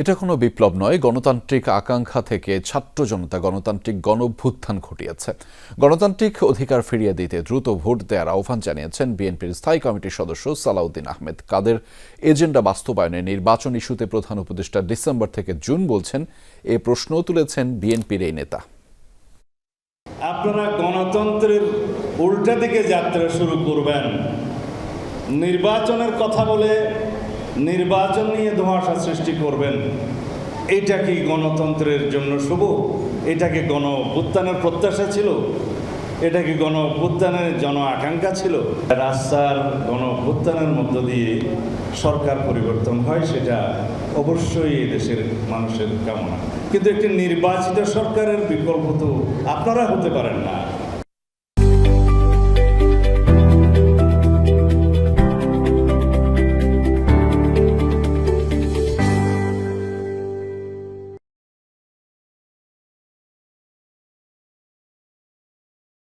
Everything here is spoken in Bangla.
এটা কোনো বিপ্লব নয়, গণতান্ত্রিক আকাঙ্ক্ষা থেকে ছাত্র জনতা গণতান্ত্রিক গণভ্যুত্থান ঘটিয়েছে। গণতান্ত্রিক অধিকার ফিরিয়ে দিতে দ্রুত ভোট দেওয়ার আহ্বান জানিয়েছেন বিএনপির স্থায়ী কমিটির সদস্য সালাউদ্দিন আহমেদ। কাদের এজেন্ডা বাস্তবায়নে নির্বাচন ইস্যুতে প্রধান উপদেষ্টা ডিসেম্বর থেকে জুন বলছেন, এ প্রশ্নও তুলেছেন বিএনপির এই নেতা। আপনারা গণতন্ত্রের উল্টা দিকে যাত্রা শুরু করবেন। নির্বাচনের কথা বলে নির্বাচন নিয়ে ধোঁয়াশা সৃষ্টি করবেন। এটা কি গণতন্ত্রের জন্য শুভ? এটা কি গণ অভ্যুত্থানের প্রত্যাশা ছিল? এটা কি গণ অভ্যুত্থানের জন আকাঙ্ক্ষা ছিল? রাস্তার গণ অভ্যুত্থানের মধ্য দিয়ে সরকার পরিবর্তন হয়, সেটা অবশ্যই দেশের মানুষের কামনা। কিন্তু একটি নির্বাচিত সরকারের বিকল্প তো আপনারা হতে পারেন না।